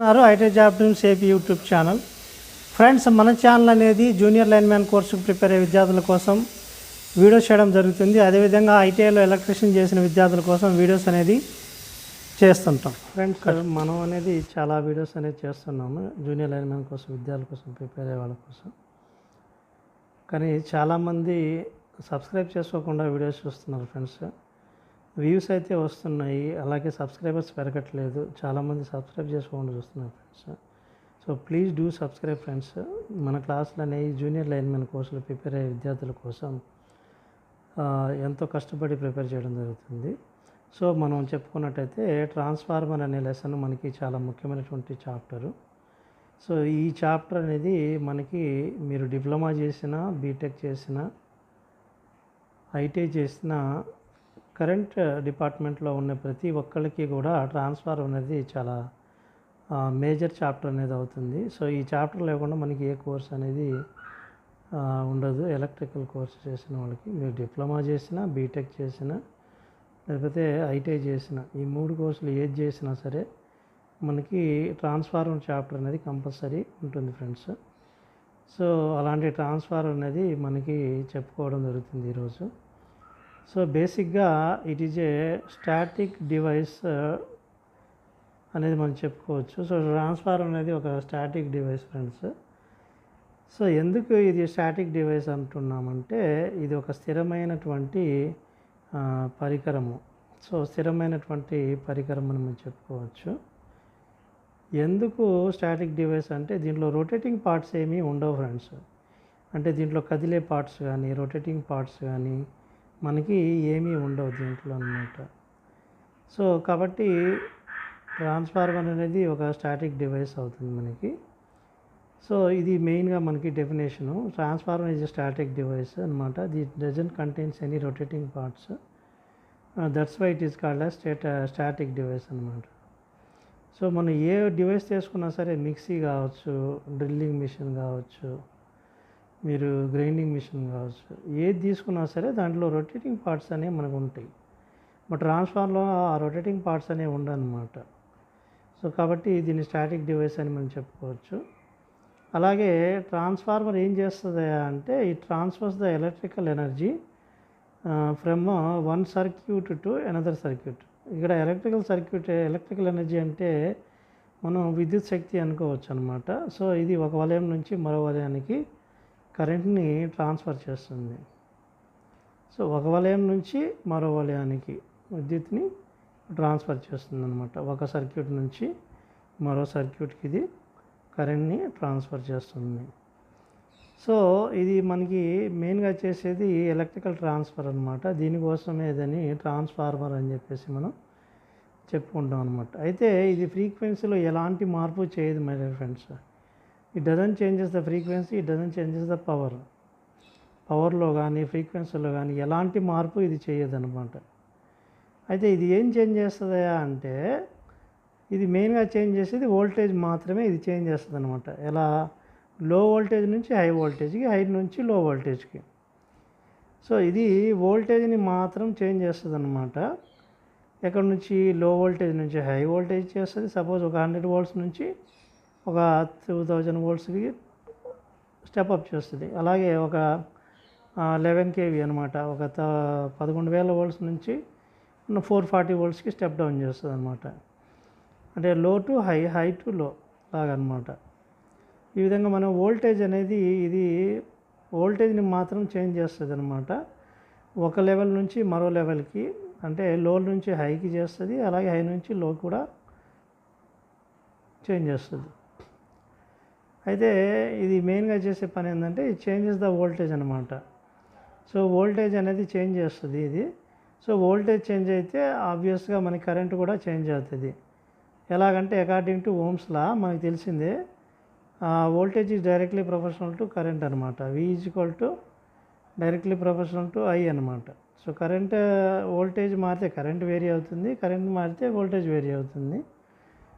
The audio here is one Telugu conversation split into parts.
ఉన్నారు. IT job dreams AP YouTube channel. Friends మన ఛానల్ అనేది జూనియర్ లైన్ మ్యాన్ కోర్సుకు ప్రిపేర్ అయ్యే విద్యార్థుల కోసం వీడియోస్ చేయడం జరుగుతుంది. అదేవిధంగా ఐటీఐలో ఎలక్ట్రీషియన్ చేసిన విద్యార్థుల కోసం వీడియోస్ అనేది చేస్తుంటాం. ఫ్రెండ్స్ మనం అనేది చాలా వీడియోస్ అనేది చేస్తున్నాము. జూనియర్ లైన్ మ్యాన్ కోసం విద్యార్థుల కోసం ప్రిపేర్ అయ్యే వాళ్ళ కోసం. కానీ చాలామంది సబ్స్క్రైబ్ చేసుకోకుండా వీడియోస్ చూస్తున్నారు ఫ్రెండ్స్. వ్యూస్ అయితే వస్తున్నాయి. అలాగే సబ్స్క్రైబర్స్ పెరగట్లేదు. చాలామంది సబ్స్క్రైబ్ చేసుకోకుండా చూస్తున్నారు friends. So please do subscribe friends. మన క్లాసులు అనేవి జూనియర్ లైన్మెన్ కోర్సులు ప్రిపేర్ అయ్యే విద్యార్థుల కోసం ఎంతో కష్టపడి ప్రిపేర్ చేయడం జరుగుతుంది. సో మనం చెప్పుకున్నట్టయితే ట్రాన్స్ఫార్మర్ అనే లెసన్ మనకి చాలా ముఖ్యమైనటువంటి చాప్టరు. సో ఈ చాప్టర్ అనేది మనకి మీరు డిప్లొమా చేసిన బీటెక్ చేసిన ఐటీఐ చేసిన కరెంట్ డిపార్ట్మెంట్లో ఉన్న ప్రతి ఒక్కరికి కూడా ట్రాన్స్ఫర్ అనేది చాలా మేజర్ చాప్టర్ అనేది అవుతుంది. సో ఈ చాప్టర్ లేకుండా మనకి ఏ కోర్స్ అనేది ఉండదు. ఎలక్ట్రికల్ కోర్స్ చేసిన వాళ్ళకి. మీరు డిప్లొమా చేసినా బీటెక్ చేసినా లేకపోతే ఐటీఐ చేసిన ఈ మూడు కోర్సులు ఏది చేసినా సరే మనకి ట్రాన్స్ఫార్మర్ చాప్టర్ అనేది కంపల్సరీ ఉంటుంది ఫ్రెండ్స్. సో అలాంటి ట్రాన్స్ఫార్మర్ అనేది మనకి చెప్పుకోవడం జరుగుతుంది ఈరోజు. సో బేసిక్గా it is a static device అనేది మనం చెప్పుకోవచ్చు. సో ట్రాన్స్ఫార్మర్ అనేది ఒక స్టాటిక్ డివైస్ ఫ్రెండ్స్ సో ఎందుకు ఇది స్టాటిక్ డివైస్ అంటున్నామంటే ఇది ఒక స్థిరమైనటువంటి పరికరము. సో స్థిరమైనటువంటి పరికరం అని మనం చెప్పుకోవచ్చు. ఎందుకు స్టాటిక్ డివైస్ అంటే దీంట్లో రొటేటింగ్ పార్ట్స్ ఏమీ ఉండవు ఫ్రెండ్స్ అంటే దీంట్లో కదిలే పార్ట్స్ కానీ రొటేటింగ్ పార్ట్స్ కానీ మనకి ఏమీ ఉండవు దీంట్లో అనమాట సో కాబట్టి ట్రాన్స్ఫార్మర్ అనేది ఒక స్టాటిక్ డివైస్ అవుతుంది మనకి. సో ఇది మెయిన్గా మనకి definition. Transformer is static device అనమాట the doesn't contains any rotating parts. That's why it is called a state static device అనమాట సో మనం ఏ డివైస్ తీసుకున్నా సరే మిక్సీ కావచ్చు డ్రిల్లింగ్ మిషన్ కావచ్చు మీరు గ్రైండింగ్ మిషన్ కావచ్చు ఏది తీసుకున్నా సరే దాంట్లో రొటేటింగ్ పార్ట్స్ అనేవి మనకు ఉంటాయి. బట్ ట్రాన్స్ఫార్లో ఆ రొటేటింగ్ పార్ట్స్ అనేవి ఉండనమాట. సో కాబట్టి దీన్ని స్టాటిక్ డివైస్ అని మనం చెప్పుకోవచ్చు. అలాగే ట్రాన్స్ఫార్మర్ ఏం చేస్తుంది అంటే ఈ transfers the electrical energy from one circuit to another circuit ఇక్కడ ఎలక్ట్రికల్ సర్క్యూట్ ఎలక్ట్రికల్ ఎనర్జీ అంటే మనం విద్యుత్ శక్తి అనుకోవచ్చు అనమాట సో ఇది ఒక వలయం నుంచి మరో వలయానికి కరెంట్ని ట్రాన్స్ఫర్ చేస్తుంది. సో ఒక వలయం నుంచి మరో వలయానికి విద్యుత్ని ట్రాన్స్ఫర్ చేస్తుంది అనమాట ఒక సర్క్యూట్ నుంచి మరో సర్క్యూట్కి ఇది కరెంట్ని ట్రాన్స్ఫర్ చేస్తుంది. సో ఇది మనకి మెయిన్గా చేసేది ఎలక్ట్రికల్ ట్రాన్స్ఫర్ అనమాట దీనికోసమే దాన్ని ట్రాన్స్ఫార్మర్ అని చెప్పేసి మనం చెప్పుకుంటాం అనమాట అయితే ఇది ఫ్రీక్వెన్సీలో ఎలాంటి మార్పు చేయదు my friends. It doesn't changes the frequency it doesn't changes the power పవర్లో కానీ ఫ్రీక్వెన్సీలో కానీ ఎలాంటి మార్పు ఇది చేయదనమాట అయితే ఇది ఏం చేంజ్ చేస్తుందా అంటే ఇది మెయిన్గా చేంజ్ చేసేది వోల్టేజ్ మాత్రమే ఇది చేంజ్ చేస్తుంది అనమాట ఎలా? లో వోల్టేజ్ నుంచి హై వోల్టేజ్కి హై నుంచి లో వోల్టేజ్కి సో ఇది వోల్టేజ్ని మాత్రం చేంజ్ చేస్తుంది అనమాట ఎక్కడ నుంచి? లో వోల్టేజ్ నుంచి హై వోల్టేజ్ చేస్తుంది. సపోజ్ ఒక హండ్రెడ్ వోల్ట్స్ నుంచి ఒక టూ థౌజండ్ వోల్ట్స్కి స్టెప్ అప్ చేస్తుంది. అలాగే ఒక లెవెన్ కేవీ అనమాట ఒక త పదకొండు వేల వోల్ట్స్ నుంచి ఫోర్ ఫార్టీ వోల్ట్స్కి స్టెప్ డౌన్ చేస్తుంది అనమాట అంటే లో టు హై హై టు లో లాగనమాట ఈ విధంగా మనం వోల్టేజ్ అనేది ఇది వోల్టేజ్ని మాత్రం చేంజ్ చేస్తుంది అనమాట ఒక లెవెల్ నుంచి మరో లెవెల్కి అంటే లో నుంచి హైకి చేస్తుంది. అలాగే హై నుంచి లో కూడా చేంజ్ చేస్తుంది. అయితే ఇది మెయిన్గా చేసే పని ఏంటంటే ఇది చేంజెస్ ద వోల్టేజ్ అనమాట సో వోల్టేజ్ అనేది చేంజ్ చేస్తుంది ఇది. సో వోల్టేజ్ చేంజ్ అయితే ఆబ్వియస్గా మనకి కరెంట్ కూడా చేంజ్ అవుతుంది. ఎలాగంటే అకార్డింగ్ టు ఓమ్స్లా మనకు తెలిసిందే voltage is directly proportional to current అనమాట V is equal to directly proportional to I అనమాట సో కరెంట్ వోల్టేజ్ మారితే కరెంట్ వేరీ అవుతుంది కరెంట్ మారితే వోల్టేజ్ వేరీ అవుతుంది.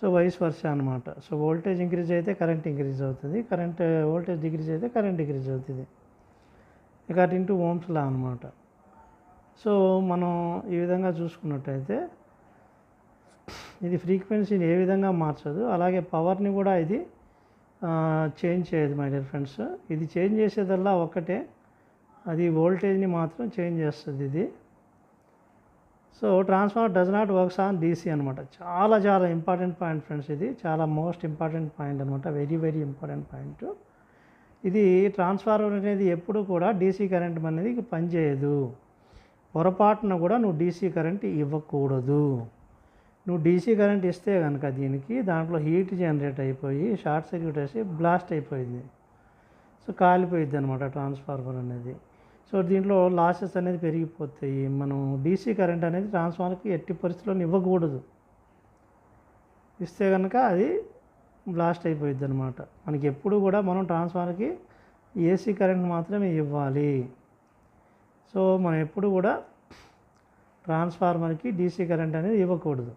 సో వైస్ వర్ష అనమాట సో వోల్టేజ్ ఇంక్రీజ్ అయితే కరెంట్ ఇంక్రీజ్ అవుతుంది. కరెంట్ వోల్టేజ్ డిక్రీజ్ అయితే కరెంట్ డిక్రీజ్ అవుతుంది. అకార్డింగ్ టు ఓమ్స్ లా అనమాట సో మనం ఈ విధంగా చూసుకున్నట్టయితే ఇది ఫ్రీక్వెన్సీని ఏ విధంగా మార్చదు. అలాగే పవర్ని కూడా ఇది చేంజ్ చేయదు మై డియర్ ఫ్రెండ్స్. ఇది చేంజ్ చేసేదల్లా ఒక్కటే. అది వోల్టేజ్ని మాత్రం చేంజ్ చేస్తుంది ఇది. So transformer does not works on DC అనమాట చాలా చాలా ఇంపార్టెంట్ పాయింట్ ఫ్రెండ్స్ ఇది. చాలా మోస్ట్ ఇంపార్టెంట్ పాయింట్ అనమాట వెరీ వెరీ ఇంపార్టెంట్ పాయింట్. ఇది ట్రాన్స్ఫార్మర్ అనేది ఎప్పుడు కూడా డీసీ కరెంట్ అనేది పనిచేయదు. పొరపాటున కూడా నువ్వు డీసీ కరెంట్ ఇవ్వకూడదు. నువ్వు డీసీ కరెంట్ ఇస్తే కనుక దీనికి దాంట్లో హీట్ జనరేట్ అయిపోయి షార్ట్ సర్క్యూట్ వేసి బ్లాస్ట్ అయిపోయింది. సో కాలిపోయింది అనమాట ట్రాన్స్ఫార్మర్ అనేది. సో దీంట్లో లాసెస్ అనేది పెరిగిపోతాయి. మనం డీసీ కరెంట్ అనేది ట్రాన్స్ఫార్మర్కి ఎట్టి పరిస్థితుల్లో ఇవ్వకూడదు. ఇస్తే కనుక అది బ్లాస్ట్ అయిపోయింది అనమాట మనకి ఎప్పుడు కూడా మనం ట్రాన్స్ఫార్మర్కి ఏసీ కరెంట్ మాత్రమే ఇవ్వాలి. సో మనం ఎప్పుడు కూడా ట్రాన్స్ఫార్మర్కి డీసీ కరెంట్ అనేది ఇవ్వకూడదు.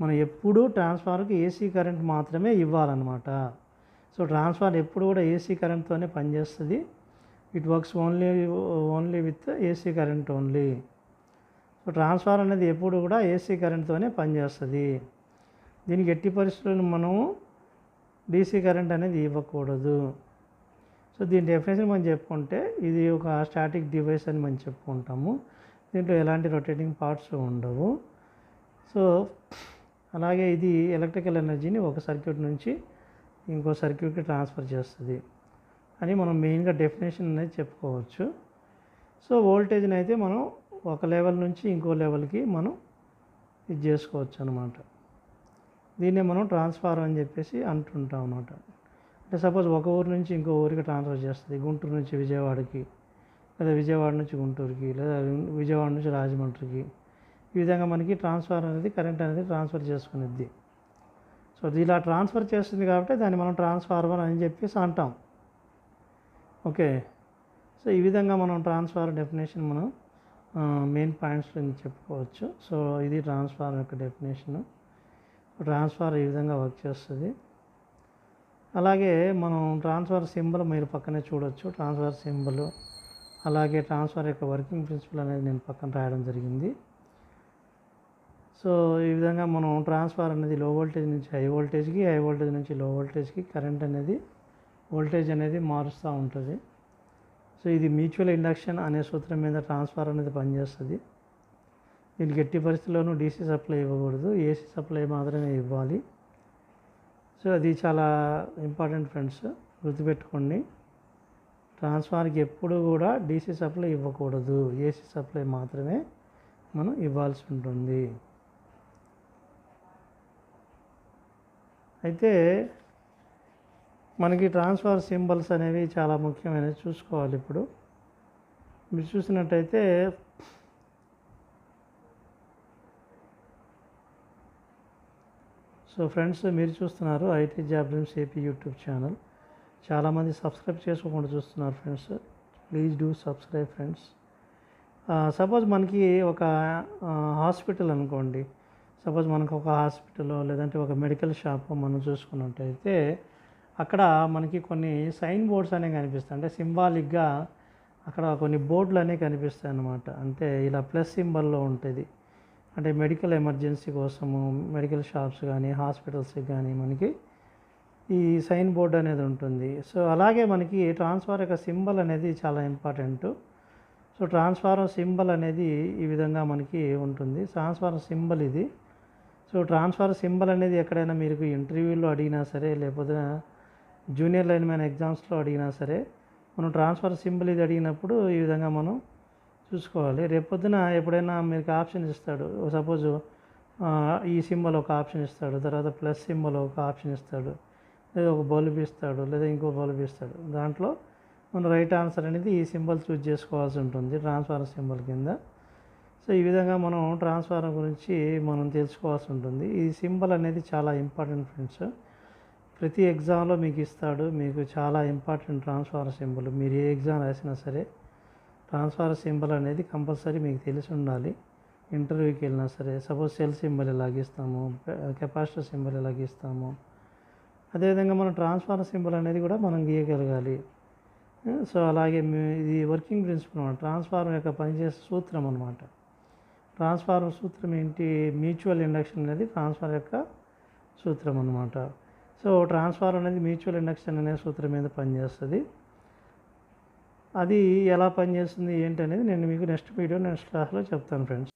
మనం ఎప్పుడూ ట్రాన్స్ఫార్మర్కి ఏసీ కరెంట్ మాత్రమే ఇవ్వాలన్నమాట. సో ట్రాన్స్ఫార్మర్ ఎప్పుడు కూడా ఏసీ కరెంట్తోనే పనిచేస్తుంది. It works only only with AC current only. So transformer అనేది ఎప్పుడు కూడా ఏసీ కరెంట్తోనే పనిచేస్తుంది. దీనికి ఎట్టి పరిస్థితుల్లో మనము డీసీ కరెంట్ అనేది ఇవ్వకూడదు. సో దీని డెఫినేషన్ మనం చెప్పుకుంటే ఇది ఒక స్టాటిక్ డివైస్ అని మనం చెప్పుకుంటాము. దీంట్లో ఎలాంటి రొటేటింగ్ పార్ట్స్ ఉండవు. సో అలాగే ఇది ఎలక్ట్రికల్ ఎనర్జీని ఒక సర్క్యూట్ నుంచి ఇంకో సర్క్యూట్కి ట్రాన్స్ఫర్ చేస్తుంది. అని మనం మెయిన్గా డెఫినేషన్ అనేది చెప్పుకోవచ్చు. సో వోల్టేజ్ని అయితే మనం ఒక లెవెల్ నుంచి ఇంకో లెవెల్కి మనం ఇది చేసుకోవచ్చు అనమాట దీన్నే మనం ట్రాన్స్ఫార్ అని చెప్పేసి అంటుంటాం అనమాట అంటే సపోజ్ ఒక ఊరు నుంచి ఇంకో ఊరికి ట్రాన్స్ఫర్ చేస్తుంది. గుంటూరు నుంచి విజయవాడకి లేదా విజయవాడ నుంచి గుంటూరుకి లేదా విజయవాడ నుంచి రాజమండ్రికి. ఈ విధంగా మనకి ట్రాన్స్ఫర్ అనేది కరెంట్ అనేది ట్రాన్స్ఫర్ చేసుకునేది సో ఇది ఇలా ట్రాన్స్ఫర్ చేస్తుంది కాబట్టి దాన్ని మనం ట్రాన్స్ఫార్మర్ అని చెప్పేసి అంటాం. ఓకే. సో ఈ విధంగా మనం ట్రాన్స్ఫార్ డెఫినేషన్ మనం మెయిన్ పాయింట్స్ చెప్పుకోవచ్చు. సో ఇది ట్రాన్స్ఫార్ యొక్క డెఫినేషను ట్రాన్స్ఫార్ ఈ విధంగా వర్క్ చేస్తుంది. అలాగే మనం ట్రాన్స్ఫర్ సింబల్ మీరు పక్కనే చూడొచ్చు. ట్రాన్స్ఫర్ సింబల్ అలాగే ట్రాన్స్ఫర్ యొక్క వర్కింగ్ ప్రిన్సిపల్ అనేది నేను పక్కన రాయడం జరిగింది. సో ఈ విధంగా మనం ట్రాన్స్ఫర్ అనేది లో వోల్టేజ్ నుంచి హై వోల్టేజ్కి హై వోల్టేజ్ నుంచి లో వోల్టేజ్కి కరెంట్ అనేది వోల్టేజ్ అనేది మారుస్తూ ఉంటుంది. సో ఇది మ్యూచువల్ ఇండక్షన్ అనే సూత్రం మీద ట్రాన్స్ఫార్ అనేది పనిచేస్తుంది. దీనికి ఎట్టి పరిస్థితుల్లోనూ డీసీ సప్లై ఇవ్వకూడదు. ఏసీ సప్లై మాత్రమే ఇవ్వాలి. సో అది చాలా ఇంపార్టెంట్ ఫ్రెండ్స్ గుర్తుపెట్టుకోండి. ట్రాన్స్ఫార్కి ఎప్పుడు కూడా డీసీ సప్లై ఇవ్వకూడదు. ఏసీ సప్లై మాత్రమే మనం ఇవ్వాల్సి ఉంటుంది. అయితే మనకి ట్రాన్స్ఫర్ సింబల్స్ అనేవి చాలా ముఖ్యమైనవి చూసుకోవాలి ఇప్పుడు. మీరు చూసినట్టయితే సో ఫ్రెండ్స్ మీరు చూస్తున్నారు IT job dreams AP YouTube channel. చాలామంది సబ్స్క్రైబ్ చేసుకోకుండా చూస్తున్నారు friends please do subscribe friends suppose మనకి ఒక హాస్పిటల్ అనుకోండి. సపోజ్ మనకు ఒక హాస్పిటల్ లేదంటే ఒక మెడికల్ షాప్ మనం చూసుకున్నట్టయితే అక్కడ మనకి కొన్ని సైన్ బోర్డ్స్ అనేవి కనిపిస్తాయి. అంటే సింబాలిక్గా అక్కడ కొన్ని బోర్డులు అనేవి కనిపిస్తాయి అన్నమాట. అంటే ఇలా ప్లస్ సింబల్లో ఉంటుంది. అంటే మెడికల్ ఎమర్జెన్సీ కోసము మెడికల్ షాప్స్ కానీ హాస్పిటల్స్కి కానీ మనకి ఈ సైన్ బోర్డ్ అనేది ఉంటుంది. సో అలాగే మనకి ట్రాన్స్ఫార్ యొక్క సింబల్ అనేది చాలా ఇంపార్టెంట్. సో ట్రాన్స్ఫారం సింబల్ అనేది ఈ విధంగా మనకి ఉంటుంది. ట్రాన్స్ఫారం సింబల్ ఇది. సో ట్రాన్స్ఫార్ సింబల్ అనేది ఎక్కడైనా మీరు ఇంటర్వ్యూలో అడిగినా సరే లేకపోతే జూనియర్ లైన్ మ్యాన్ ఎగ్జామ్స్లో అడిగినా సరే మనం ట్రాన్స్ఫర్ సింబల్ ఇది అడిగినప్పుడు ఈ విధంగా మనం చూసుకోవాలి. రేపొద్దున ఎప్పుడైనా మీకు ఆప్షన్ ఇస్తాడు. సపోజ్ ఈ సింబల్ ఒక ఆప్షన్ ఇస్తాడు తర్వాత ప్లస్ సింబల్ ఒక ఆప్షన్ ఇస్తాడు లేదా ఒక బల్బ్ ఇస్తాడు లేదా ఇంకో బల్బ్ ఇస్తాడు. దాంట్లో మన రైట్ ఆన్సర్ అనేది ఈ సింబల్ చూజ్ చేసుకోవాల్సి ఉంటుంది ట్రాన్స్ఫార్మర్ సింబల్ కింద. సో ఈ విధంగా మనం ట్రాన్స్ఫార్మర్ గురించి మనం తెలుసుకోవాల్సి ఉంటుంది. ఈ సింబల్ అనేది చాలా ఇంపార్టెంట్ ఫ్రెండ్స్. ప్రతి ఎగ్జామ్లో మీకు ఇస్తాడు. మీకు చాలా ఇంపార్టెంట్ ట్రాన్స్ఫార్ సింబల్. మీరు ఏ ఎగ్జామ్ రాసినా సరే ట్రాన్స్ఫార్ సింబల్ అనేది కంపల్సరీ మీకు తెలిసి ఉండాలి. ఇంటర్వ్యూకి వెళ్ళినా సరే సపోజ్ సెల్ సింబల్ ఎలాగిస్తాము కెపాసిటర్ సింబల్ ఎలాగిస్తాము అదేవిధంగా మనం ట్రాన్స్ఫార్ సింబల్ అనేది కూడా మనం గీయగలగాలి. సో అలాగే ఇది వర్కింగ్ ప్రిన్సిపల్ అనమాట. ట్రాన్స్ఫార్మర్ యొక్క పనిచేసే సూత్రం అనమాట. ట్రాన్స్ఫార్మర్ సూత్రం ఏంటి? మ్యూచువల్ ఇండక్షన్ అనేది ట్రాన్స్ఫార్ యొక్క సూత్రం అనమాట. సో ట్రాన్స్ఫార్ అనేది మ్యూచువల్ ఇండక్షన్ అనే సూత్రం మీద పనిచేస్తుంది. అది ఎలా పనిచేస్తుంది ఏంటి అనేది నేను మీకు నెక్స్ట్ వీడియో నెక్స్ట్ క్లాస్లో చెప్తాను ఫ్రెండ్స్.